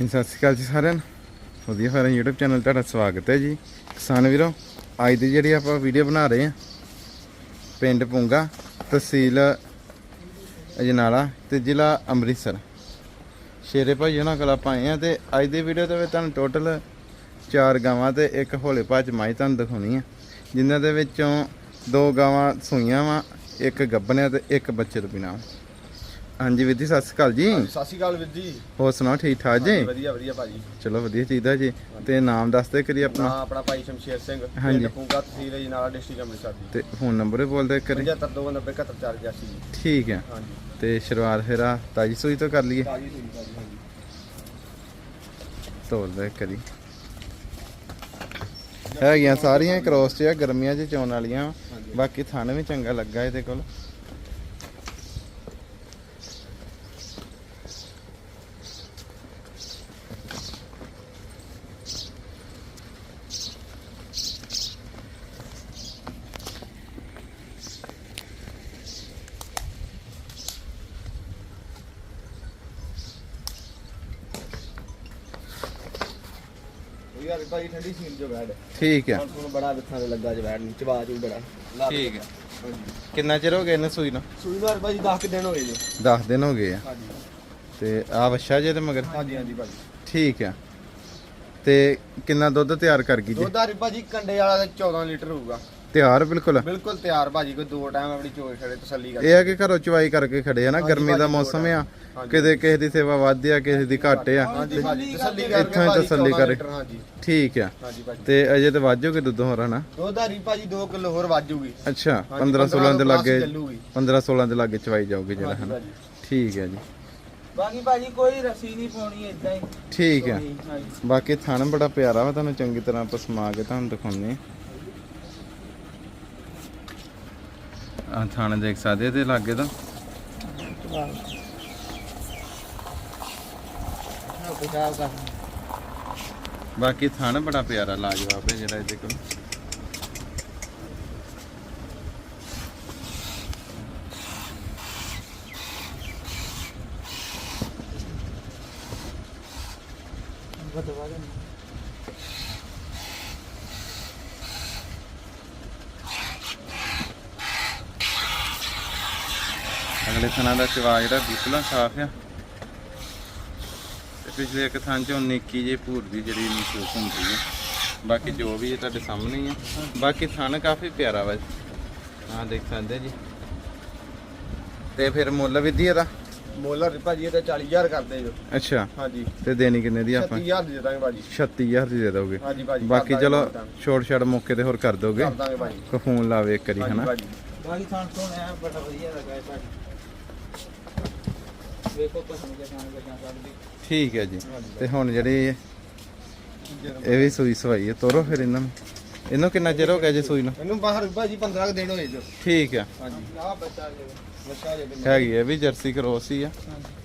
ਜੀ, ਸਤਿ ਸ਼੍ਰੀ ਅਕਾਲ ਜੀ ਸਾਰਿਆਂ ਨੂੰ। ਵਧੀਆ ਸਾਰਿਆਂ YouTube ਚੈਨਲ ਤੁਹਾਡਾ ਸਵਾਗਤ ਹੈ ਜੀ। ਕਿਸਾਨ ਵੀਰੋ ਅੱਜ ਦੀ ਜਿਹੜੀ ਆਪਾਂ ਵੀਡੀਓ ਬਣਾ ਰਹੇ ਹਾਂ ਪਿੰਡ ਪੁੰਗਾ ਤਹਿਸੀਲ ਅਜਨਾਲਾ ਤੇ ਜ਼ਿਲ੍ਹਾ ਅੰਮ੍ਰਿਤਸਰ। ਸ਼ੇਰੇ ਭਾਈ ਉਹਨਾਂ ਕੋਲ ਆਪਾਂ ਆਏ ਆ ਤੇ ਅੱਜ ਦੀ ਵੀਡੀਓ ਦੇ ਵਿੱਚ ਤੁਹਾਨੂੰ ਟੋਟਲ ਚਾਰ ਗਾਵਾਂ ਤੇ ਇੱਕ ਹੌਲੇ ਭਾਜ ਮਾਈ ਤੁਹਾਨੂੰ ਦਿਖਾਉਣੀ ਆ। ਜਿਨ੍ਹਾਂ ਦੇ ਵਿੱਚੋਂ ਦੋ ਗਾਵਾਂ ਸੂਈਆਂ ਵਾ ਇੱਕ ਗੱਭਣਿਆ ਤੇ ਇੱਕ ਬੱਚੇ ਤੋਂ ਬਿਨਾਂ। ਹਾਂਜੀ ਵੀਰ ਜੀ ਸਤਿ ਸ਼੍ਰੀ ਅਕਾਲ ਜੀ। ਸਤਿ ਸ਼੍ਰੀ ਅਕਾਲ ਵੀਰ ਜੀ। ਹੋਰ ਸੁਣਾਓ ਠੀਕ ਠਾਕ ਜੀ? ਵਧੀਆ ਵਧੀਆ ਭਾਜੀ। ਚਲੋ ਵਧੀਆ ਚਾਹੀਦਾ ਜੀ। ਤੇ ਨਾਮ ਦੱਸਦੇ ਕਰੀ ਨਾਂ ਆਪਣਾ। ਆਪਣਾ ਭਾਈ ਸ਼ਮਸ਼ੇਰ ਸਿੰਘ। ਪਿੰਡ ਪੂੰਗਾ ਤਹਿਸੀਲ ਜਨਾਲਾ ਡਿਸਟ੍ਰਿਕਟ ਅੰਮ੍ਰਿਤਸਰ ਦੀ ਤੇ ਫੋਨ ਨੰਬਰ ਬੋਲਦੇ ਕਰੀ 75297184 ਜੀ ਠੀਕ ਹੈ। ਹਾਂਜੀ ਤੇ ਸ਼ੁਰੂਆਤ ਫਿਰ ਆ ਤਾਜੀ ਸੂਈ ਤੋਂ ਕਰ ਲਈਏ। ਤਾਜੀ ਸੂਈ ਭਾਜੀ ਹਾਂਜੀ। ਤੋਲਦੇ ਕਰੀ ਹੈਗੀਆਂ ਸਾਰੀਆਂ ਕ੍ਰੋਸ ਚ ਆ ਗਰਮੀਆਂ ਚ ਚੋਣ ਵਾਲੀਆਂ। ਬਾਕੀ ਥਣ ਵੀ ਚੰਗਾ ਲੱਗਾ ਇਹਦੇ ਕੋਲ। ਯਾਰ ਭਾਜੀ ਠੰਡੀ ਸੀਲ ਜੋ ਬੈਡ ਠੀਕ ਹੈ। ਹੁਣ ਤੁਹਾਨੂੰ ਬੜਾ ਵਿੱਥਾਂ ਦੇ ਲੱਗਾ ਜੋ ਬੈਡ ਚ ਬਾਜ ਵੀ ਬੜਾ। ਲਾ- ਠੀਕ ਹੈ। ਹਾਂਜੀ। ਕਿੰਨਾ ਚਿਰ ਹੋ ਗਿਆ ਇਹਨੂੰ ਸੂਈ ਨੂੰ? ਸੂਈ ਵਾਰ ਭਾਜੀ 10 ਦਿਨ ਹੋਏ ਜੀ। 10 ਦਿਨ ਹੋ ਗਏ ਆ। ਹਾਂਜੀ। ਤੇ ਆ ਵੱਛਾ ਜੇ ਤੇ ਮਗਰ? ਹਾਂਜੀ ਹਾਂਜੀ ਭਾਜੀ। ਠੀਕ ਆ ਤੇ ਕਿੰਨਾ ਦੁੱਧ ਤਿਆਰ ਕਰ ਗਈ ਜੀ? ਦੁੱਧ ਆ ਭਾਜੀ ਕੰਡੇ ਵਾਲਾ ਤਾਂ 14 ਲੀਟਰ ਹੋਊਗਾ। ਤਿਆਰ ਬਿਲਕੁਲ। ਬਿਲਕੁਲ ਤਿਆਰ ਭਾਜੀ ਕੋਈ ਦੋ ਟਾਈਮ ਆਪਣੀ ਚੋਰ ਛੜੇ ਤਸੱਲੀ ਕਰ ਇਹ ਆ ਕਿ ਘਰੋਂ ਚਵਾਈ ਕਰਕੇ ਖੜੇ ਆ ਨਾ ਗਰਮੀ ਦਾ ਮੌਸਮ ਆ। ਕਿਤੇ ਕਿਸੇ ਦੀ ਸੇਵਾ ਵੱਧ ਆ ਕਿਸੇ ਦੀ ਘੱਟ ਆ। ਇੱਥੋਂ ਹੀ ਤਸੱਲੀ 14 ਕਰੇ। ਠੀਕ ਆ। ਤੇ ਅਜੇ ਤੇ ਵਾਜੋਗੇ ਦੁੱਧ ਹੋਰ ਹਨਾ? ਦੁੱਧ ਆ ਭਾਜੀ 2 ਕਿਲੋ ਹੋਰ ਵਾਜੂਗੀ ਅੱਛਾ ਹਾਂਜੀ, 15 16 ਦੇ ਲਾਗੇ ਚੱਲੂਗੀ। 15 16 ਦੇ ਲਾਗੇ ਚਵਾਈ ਜਾਊਗੀ ਜਿਹੜਾ ਹਨਾ? ਠੀਕ ਹੈ ਜੀ। ਬਾਕੀ ਭਾਜੀ ਕੋਈ ਰਸੀ ਨਹੀਂ ਪਾਉਣੀ ਇਦਾਂ ਹੀ। ਠੀਕ ਹਾਂਜੀ। ਬਾਕੀ ਥਣ ਬੜਾ ਪਿਆਰਾ ਵਾ ਤੁਹਾਨੂੰ ਚੰਗੀ ਤਰ੍ਹਾਂ ਆਪਾਂ ਸਮਾ ਕੇ ਤੁਹਾਨੂੰ ਦਿਖਾਉਂਦੇ ਆ ਥਣ ਦੇਖ ਸਕਦੇ ਇਹਦੇ ਲਾਗੇ ਦਾ ਬਾਕੀ ਥਾਣਾ ਬੜਾ ਪਿਆਰਾ ਲਾਜਵਾਬ ਹੈ ਜਿਹੜਾ ਇਹਦੇ ਕੋਲ। ਬਦਵਾ ਦੇ ਅਗਲੇ ਥਣਾਂ ਦਾ ਚਵਾ ਜਿਹੜਾ ਬਿਲਕੁਲ ਸਾਫ਼ ਆ। ਤੇ ਪਿਛਲੇ ਇੱਕ ਥਣ ਚੋਂ ਨਿੱਕੀ ਜਿਹੀ ਭੂਰ ਦੀ ਜਿਹੜੀ ਮਹਿਸੂਸ ਹੁੰਦੀ ਹੈ ਬਾਕੀ ਜੋ ਵੀ ਹੈ ਤੁਹਾਡੇ ਸਾਹਮਣੇ ਹੀ ਆ। ਬਾਕੀ ਥਣ ਕਾਫੀ ਪਿਆਰਾ ਵਾ ਹਾਂ ਦੇਖ ਸਕਦੇ ਜੀ। ਤੇ ਫਿਰ ਮੁੱਲ ਵੀ ਦੀ ਇਹਦਾ ਮੋਲਰ ਭਾਜੀ ਇਹ ਤਾਂ 40000 ਕਰਦੇ ਜੋ ਅੱਛਾ। ਹਾਂਜੀ। ਤੇ ਦੇਣੀ ਕਿੰਨੇ ਦੀ ਆਪਾਂ? 36000 ਦੇ ਦਾਂਗੇ ਭਾਜੀ। 36000 ਦੀ ਦੇ ਦੋਗੇ। ਹਾਂਜੀ ਭਾਜੀ ਬਾਕੀ ਕਰ ਚਲੋ ਕਰ ਛੋਟ ਛੜ ਮੌਕੇ ਤੇ ਹੋਰ ਕਰ ਦੋਗੇ। ਦਾਂਗੇ ਭਾਜੀ। ਕੋ ਫੋਨ ਲਾਵੇ ਇੱਕ ਵਾਰੀ ਹਾਂਜੀ ਹਨਾ? ਬਾਕੀ ਥਾਂ ਤੋਂ ਐ ਬੜਾ ਵਧੀਆ ਲੱਗਾ ਇਹ ਭਾਜੀ। ਵੇਖੋ ਪਸੰਦ ਠੀਕ ਹੈ ਜੀ। ਤੇ ਹੁਣ ਜਿਹੜੀ ਇਹ ਵੀ ਸੂਈ ਸਵਾਈ ਹੈ ਤੋਰੋ ਫਿਰ ਇਹਨਾਂ ਨੂੰ। ਇਹਨੂੰ ਕਿੰਨਾ ਚਿਰ ਹੋ ਗਿਆ ਜੀ ਸੂਈ ਨੂੰ? ਇਹਨੂੰ ਬਾਹਰ ਭਾਜੀ 15 ਕੁ ਦਿਨ ਹੋਏ ਜੋ। ਠੀਕ ਆ ਹਾਂਜੀ। ਆ ਬੱਚਾ ਜੇ ਬੱਚਾ ਜੇ ਬਿੰਦ ਹੈਗੀ ਹੈ ਵੀ ਜਰਸੀ ਕਰੋਸ ਹੀ ਆ। ਭਈਆ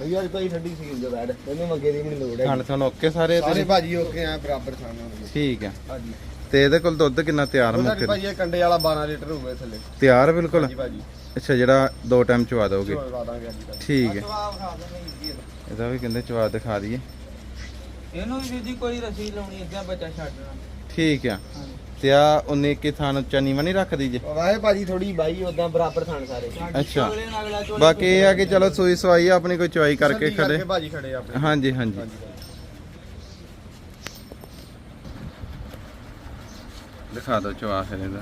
ਜੀ ਭਾਜੀ ਠੰਡੀ ਸੀਲ ਜੋ ਬੈਡ ਇਹਨੂੰ ਮੰਗੇ ਦੀ ਵੀ ਨਹੀਂ ਲੋੜ ਹੈ ਖਾਣ ਤੁਹਾਨੂੰ ਓਕੇ ਸਾਰੇ ਸਾਰੇ? ਭਾਜੀ ਓਕੇ ਆ ਬਰਾਬਰ ਖਾਣਾ ਹੋਣਗੇ। ਠੀਕ ਆ। ਹਾਂਜੀ। ਤੇ ਇਹਦੇ ਕੋਲ ਦੁੱਧ ਕਿੰਨਾ ਤਿਆਰ ਮੁੱਕੇ ਦੀ ਭਾਜੀ ਇਹ ਕੰਡੇ ਵਾਲਾ 12 ਲੀਟਰ ਹੋਵੇ ਥੱਲੇ। ਤਿਆਰ ਬਿਲਕੁਲ? ਹਾਂਜੀ ਭਾਜੀ। ਅੱਛਾ ਜਿਹੜਾ ਦੋ ਟਾਈਮ ਚਵਾ ਦੋਗੇ? ਚੋਲਵਾ ਦਾਂਗੇ ਹਾਂਜੀ ਭਾਜੀ। ਠੀਕ ਹੈ ਜਵਾਬ ਖਾ ਦੇਣਾ ਜੀ। ਇਹਦਾ ਵੀ ਕਹਿੰਦੇ ਚਵਾ ਦਿਖਾ ਦਈਏ। ਇਹਨੂੰ ਵੀ ਵੀਰ ਜੀ ਕੋਈ ਰਸੀ ਲਾਉਣੀ ਇਦਾਂ ਬੱਚਾ ਛੱਡਣਾ ਠੀਕ ਆ। ਹਾਂਜੀ। ਤੇ ਆ 19 ਕੀ ਥਾਨ ਚਨੀ ਵਾ ਨਹੀਂ ਰੱਖਦੀ ਜੇ? ਵਾਹੇ ਭਾਜੀ ਥੋੜੀ ਬਾਈ ਉਦਾਂ ਬਰਾਬਰ ਖਾਣ ਸਾਰੇ। ਅੱਛਾ। ਬਾਕੀ ਇਹ ਆ ਕਿ ਚਲੋ ਸੂਈ ਸਵਾਈ ਆ ਆਪਣੀ ਕੋਈ ਚਵਾਈ ਕਰਕੇ ਖੜੇ। ਭਾਜੀ ਖੜੇ ਆਪਣੇ। ਹਾਂਜੀ ਹਾਂਜੀ। ਦਿਖਾ ਦਿਓ ਚਵਾ ਫਿਰ ਇਹਦਾ।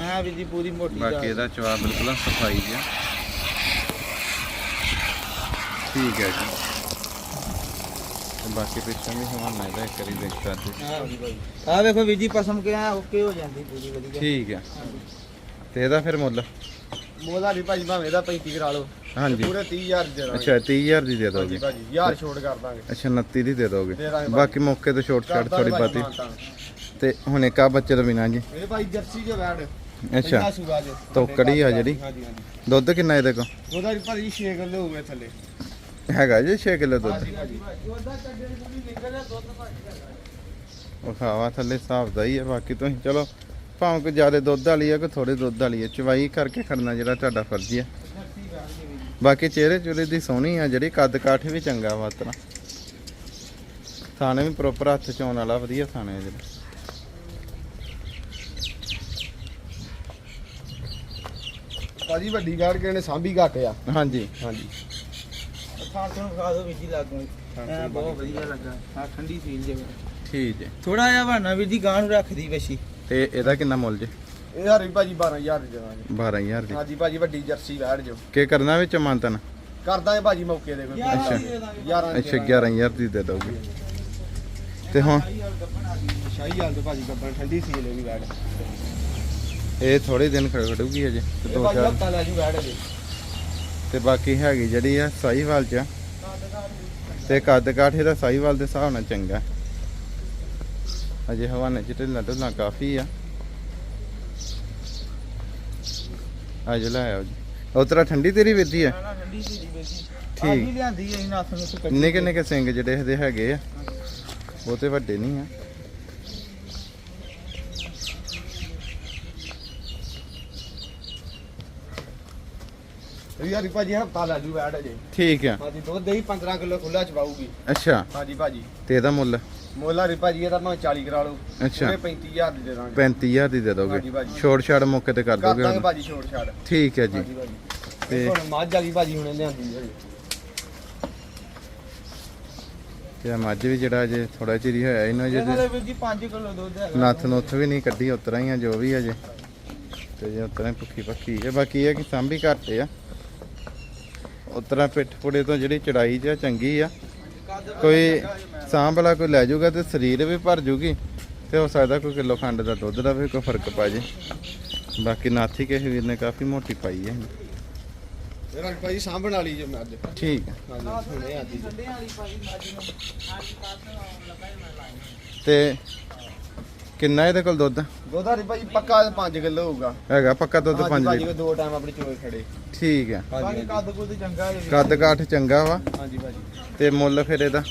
ਹਾਂ ਵੀਰ ਜੀ ਪੂਰੀ ਮੋਟੀ ਬਾਕੀ ਇਹਦਾ ਚਵਾ ਬਿਲਕੁਲ ਸਫ਼ਾਈ ਜਿਹਾ। ਠੀਕ ਹੈ ਜੀ। ਬਾਕੀ ਪਿੱਛੇ ਵੀ ਹਵਾਨਾ ਇਹਦਾ ਇੱਕ ਵਾਰੀ ਦੇਖ ਸਕਦੇ ਹਾਂ ਜੀ ਭਾਈ ਆ ਵੇਖੋ ਵੀਰ ਜੀ ਪਸਮ ਕੇ ਆ ਓਕੇ ਹੋ ਜਾਂਦੀ ਪੂਰੀ ਵਧੀਆ। ਠੀਕ ਹੈ ਤੇ ਇਹਦਾ ਫਿਰ ਮੁੱਲ? ਮੋਲਾ ਵੀ ਭਾਜੀ ਭਾਵੇਂ ਇਹਦਾ 35 ਕਰਾ ਲਓ। ਹਾਂਜੀ। ਪੂਰੇ 30000 ਦੇ ਦਾਂਗੇ ਅੱਛਾ 30000 ਦੀ ਦੇ ਦੋਗੇ? ਭਾਜੀ ਯਾਰ ਛੋੜ ਕਰ ਦਾਂਗੇ। ਅੱਛਾ 29 ਦੀ ਦੇ ਦੋਗੇ। ਦੇ ਬਾਕੀ ਮੌਕੇ ਤੇ ਛੋਟ ਛਾਟ ਕਰ ਥੋੜੀ ਬਾਤੀ। ਤੇ ਹੁਣ ਇੱਕ ਆ ਬੱਚੇ ਤੋਂ ਬਿਨਾ ਜੀ। ਇਹ ਭਾਈ ਜਰਸੀ ਜੋ ਵੈੜ ਅੱਛਾ। ਤੋਕੜੀ ਆ ਜਿਹੜੀ? ਦੁੱਧ ਕਿੰਨਾ ਇਹਦੇ ਕੋ ਉਹਦਾ ਵੀ ਭਾਜੀ 6 ਕਿਲੋ ਹੋ ਗਏ ਥੱਲੇ। ਹੈਗਾ ਜੀ 6 ਕਿਲੋ ਦੁੱਧ। ਵਿਖਾਵਾ ਥੱਲੇ ਹਿਸਾਬ ਦਾ ਹੀ ਹੈ ਬਾਕੀ ਤੁਸੀਂ ਚਲੋ ਭਾਵੇਂ ਕੋਈ ਜ਼ਿਆਦਾ ਦੁੱਧ ਵਾਲੀ ਹੈ ਕੋਈ ਥੋੜੇ ਦੁੱਧ ਵਾਲੀ ਹੈ ਚਵਾਈ ਕਰਕੇ ਖੜਨਾ ਜਿਹੜਾ ਤੁਹਾਡਾ ਫਰਜ਼ ਹੈ। ਬਾਕੀ ਚਿਹਰੇ ਚੁਰੇ ਦੀ ਸੋਹਣੀ ਆ ਜਿਹੜੀ ਕੱਦ ਕਾਠ ਵੀ ਚੰਗਾ ਵਾ ਤਰਾ ਥਾਣੇ ਵੀ ਪ੍ਰੋਪਰ ਹੱਥ ਚ ਆਉਣ ਵਾਲਾ ਵਧੀਆ ਥਾਣੇ ਜਿਹੜਾ। ਭਾਜੀ ਵੱਡੀ ਗਾੜ ਕਿਹਨੇ ਸਾਂਭੀ ਘੱਟ ਆ। ਹਾਂਜੀ। ਹਾਂਜੀ। ਖਾਣ ਤੋਂ ਖਾ ਦੋ ਵੀਰ ਜੀ ਲੱਗੋ ਹਾਂ, ਐ ਸਹੀ ਬਹੁਤ ਬਾਤ ਵਧੀਆ ਲੱਗਾ। ਆ ਠੰਡੀ ਸੀਲ ਜੇ ਠੀਕ ਹੈ। ਥੋੜਾ ਜਿਹਾ ਬਹਾਨਾ ਵੀਰ ਜੀ ਗਾਂ ਨੂੰ ਰੱਖਦੀ ਵਸ਼ੀ। ਤੇ ਇਹਦਾ ਕਿੰਨਾ ਮੁੱਲ ਜੇ? ਇਹ ਹਰੀ ਭਾਜੀ 12000 ਦੇ ਦੇਵਾਂਗੇ। 12000 ਦੀ ਹਾਂਜੀ ਭਾਜੀ ਵੱਡੀ ਜਰਸੀ ਵੈੜ ਜੋ ਕੀ ਕਰਨਾ ਵਿੱਚ ਮੰਤਨ? ਕਰ ਦਾਂਗੇ ਭਾਜੀ ਮੌਕੇ ਦੇ ਕੋਈ ਅੱਛਾ। ਅਸੀਂ ਦੇ ਦਾਂਗੇ। 11 ਅੱਛਾ 11000 ਦੀ ਦੇ ਦੋਗੇ ਤੇ ਹੁਣ? ਸ਼ਾਹੀ ਹਾਲ ਤੋਂ ਭਾਜੀ ਗੱਬਣ ਠੰਡੀ ਸੀ ਲੈ ਵੀ ਵੈੜ ਇਹ ਥੋੜੇ ਦਿਨ ਖੜ ਖੜੂਗੀ ਅਜੇ ਤੇ ਇਹ ਦੋ ਭਾਜੀ ਚਾਰ ਹਫਤਾ ਲੈ ਜੂ ਵੈੜ ਦੇ ਤੇ ਬਾਕੀ ਹੈਗੀ ਜਿਹੜੀ ਆ ਸਾਈਵਾਲ ਚ ਆ। ਤੇ ਕੱਦ ਕਾਠ ਇਹਦਾ ਸਾਈਵਾਲ ਦੇ ਹਿਸਾਬ ਨਾਲ ਚੰਗਾ। ਅਜੇ ਹਵਾਨੇ ਚ ਢਿੱਲਾਂ ਢੁੱਲਾਂ ਕਾਫੀ ਆ। ਅੱਜ ਲੈ ਆਓ ਜੀ। ਉਤਰਾ ਠੰਡੀ ਤੇਰੀ ਹੈ ਠੰਡੀ ਵੀਰ ਜੀ ਠੀਕ। ਲਿਆਂਦੀ ਇਹਨਾਂ ਨੂੰ ਕੱਢੀ ਨਿੱਕੇ ਨਿੱਕੇ ਸਿੰਘ ਜਿਹੜੇ ਇਹਦੇ ਹੈਗੇ ਆ ਬਹੁਤੇ ਵੱਡੇ ਨਹੀਂ ਆ। ਹਰੀ ਭਾਜੀ ਹਫਤਾ ਲੈ ਜੂ ਵੈੜ ਜੇ ਠੀਕ ਆ। ਹਾਂਜੀ ਦੁੱਧ ਹੀ 15 ਕਿਲੋ ਖੁੱਲਾ ਚਵਾਊਗੀ ਅੱਛਾ। ਹਾਂਜੀ ਭਾਜੀ। ਤੇ ਇਹਦਾ ਮੁੱਲ? ਮੋਲਾ ਰੀ ਭਾਜੀ ਇਹਦਾ ਮੈਂ 40 ਕਰਾ ਲਓ। ਅੱਛਾ। ਉਹਦੇ 35000 ਦੀ ਦੇ ਦਾਂਗੇ। 35000 ਦੀ ਦੇ ਦੋਗੇ। ਹਾਂਜੀ ਭਾਜੀ। ਛੋੜ ਛਾੜ ਮੌਕੇ ਤੇ ਕਰ ਕਰ ਦੋਗੇ ਦਾਂਗੇ ਹੁਣ। ਭਾਜੀ ਛੋੜ ਛਾੜ। ਠੀਕ ਹੈ ਜੀ। ਤੇ- ਤੇ ਹੁਣ ਮੱਝ ਵਾਲੀ ਭਾਜੀ ਹੁਣੇ ਲਿਆਂਦੀ ਹੈ। ਤੇ ਆਹ ਮੱਝ ਵੀ ਜਿਹੜਾ ਅਜੇ ਥੋੜਾ ਚਿਰ ਹੀ ਹੋਇਆ ਇਹਨਾਂ ਇਹਨਾਂ ਜੇ ਦੇ ਵੀਰ ਜੀ 5 ਕਿਲੋ ਦੁੱਧ ਹੈਗਾ। ਨੱਥ ਨੁੱਥ ਵੀ ਨਹੀਂ ਕੱਢੀ ਉਤਰਾ ਹੀ ਆ ਜੋ ਵੀ ਅਜੇ। ਤੇ ਜੇ ਉਤਰਾ ਹੀ ਭੁੱਖੀ ਪੱਕੀ ਹੈ ਬਾਕੀ ਇਹ ਕਿ ਸਾਂਭੀ ਘੱਟ ਆ। ਉਤਰਾ ਪਿੱਠ ਪੁੜੇ ਤੋਂ ਜਿਹੜੀ ਚੜਾਈ ਜਿਆ ਚੰਗੀ ਆ। ਕੋਈ ਸਾਂਭ ਵਾਲਾ ਕੋਈ ਲੈ ਜਾਊਗਾ ਤੇ ਸਰੀਰ ਵੀ ਭਰ ਜੂਗੀ ਤੇ ਹੋ ਸਕਦਾ ਕੋਈ ਕਿਲੋ ਖੰਡ ਦਾ ਦੁੱਧ ਦਾ ਵੀ ਕੋਈ ਫ਼ਰਕ ਪਾ ਜੇ। ਬਾਕੀ ਨਾਥੀ ਕਿਸੇ ਵੀਰ ਨੇ ਕਾਫੀ ਮੋਟੀ ਪਾਈ ਹੈ ਮੇਰਾ ਭਾਜੀ ਸਾਂਭਣ ਵਾਲੀ ਜੋ ਮੈਂ ਅੱਜ। ਠੀਕ ਹੈ ਤੇ ਕਿੰਨਾ ਇਹਦੇ ਕੋਲ ਦੁੱਧ? ਦੁੱਧ ਹਰੀ ਭਾਜੀ ਪੱਕਾ 5 ਕਿਲੋ ਹੋਊਗਾ। ਹੈਗਾ ਪੱਕਾ ਦੁੱਧ ਹਾਂਜੀ 5 ਭਾਜੀ ਲੀਟਰ। ਦੋ ਟਾਈਮ ਆਪਣੀ ਚੋਏ ਖੜੇ। ਠੀਕ ਹੈ। ਬਾਕੀ ਕੱਦ ਕੁੱਦ ਚੰਗਾ ਹੈ ਕੱਦ ਕਾਠ ਚੰਗਾ ਵਾ। ਹਾਂਜੀ ਭਾਜੀ। ਤੇ ਮੁੱਲ ਫਿਰ ਇਹਦਾ?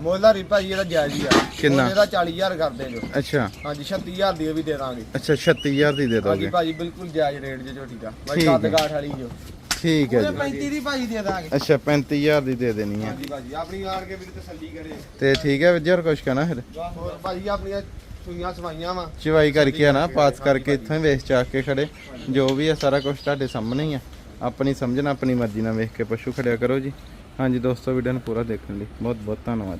ਮੋਲਾ ਰੀ ਭਾਜੀ ਇਹਦਾ ਜਾਇਜ਼ ਹੀ ਆ। ਕਿੰਨਾ? ਇਹਦਾ 40000 ਕਰਦੇ ਜੋ ਅੱਛਾ। ਹਾਂਜੀ 36000 ਦੀ ਇਹ ਵੀ ਦੇ ਦਾਂਗੇ। ਅੱਛਾ 36000 ਦੀ ਦੇ ਹਾਂਜੀ ਦੋਗੇ। ਭਾਜੀ ਬਿਲਕੁਲ ਜਾਇਜ਼ ਰੇਟ ਜੇ ਝੋਟੀ ਦਾ। ਭਾਈ ਠੀਕ ਕੱਦ ਹੈ। ਕਾਠ ਵਾਲੀ ਜੋ। ਠੀਕ ਹੈ ਜੀ। 35 ਦੀ ਭਾਜੀ ਦੇ ਦਾਂਗੇ। ਅੱਛਾ 35000 ਦੀ ਦੇ ਦੇਣੀ ਹੈ ਹਾਂਜੀ ਭਾਜੀ ਆਪਣੀ ਆਣ ਕੇ ਵੀ ਤਸੱਲੀ ਕਰੇ। ਤੇ ਠੀਕ ਹੈ ਵਿਜਰ ਕੁਛ ਕਹਿਣਾ ਫਿਰ? ਹੋਰ ਭਾਜੀ ਆਪਣੀਆਂ ਸੂਈਆਂ ਸਵਾਈਆਂ ਵਾ। ਚਵਾਈ ਕਰਕੇ ਆ ਨਾ ਪਾਸ ਕਰਕੇ ਇੱਥੋਂ ਹੀ ਵੇਚ ਚਾਕ ਕੇ ਖੜੇ। ਜੋ ਵੀ ਹੈ ਸਾਰਾ ਕੁਝ ਤੁਹਾਡੇ ਸਾਹਮਣੇ ਹੀ ਆ। ਆਪਣੀ ਸਮਝਣਾ ਆਪਣੀ ਮਰਜ਼ੀ ਨਾਲ ਵੇਖ ਕੇ ਪਸ਼ੂ ਖੜਿਆ ਕਰੋ ਜੀ। ਹਾਂਜੀ ਦੋਸਤੋ ਵੀਡੀਓ ਨੂੰ ਪੂਰਾ ਦੇਖਣ ਲਈ ਬਹੁਤ ਬਹੁਤ ਧੰਨਵਾਦ।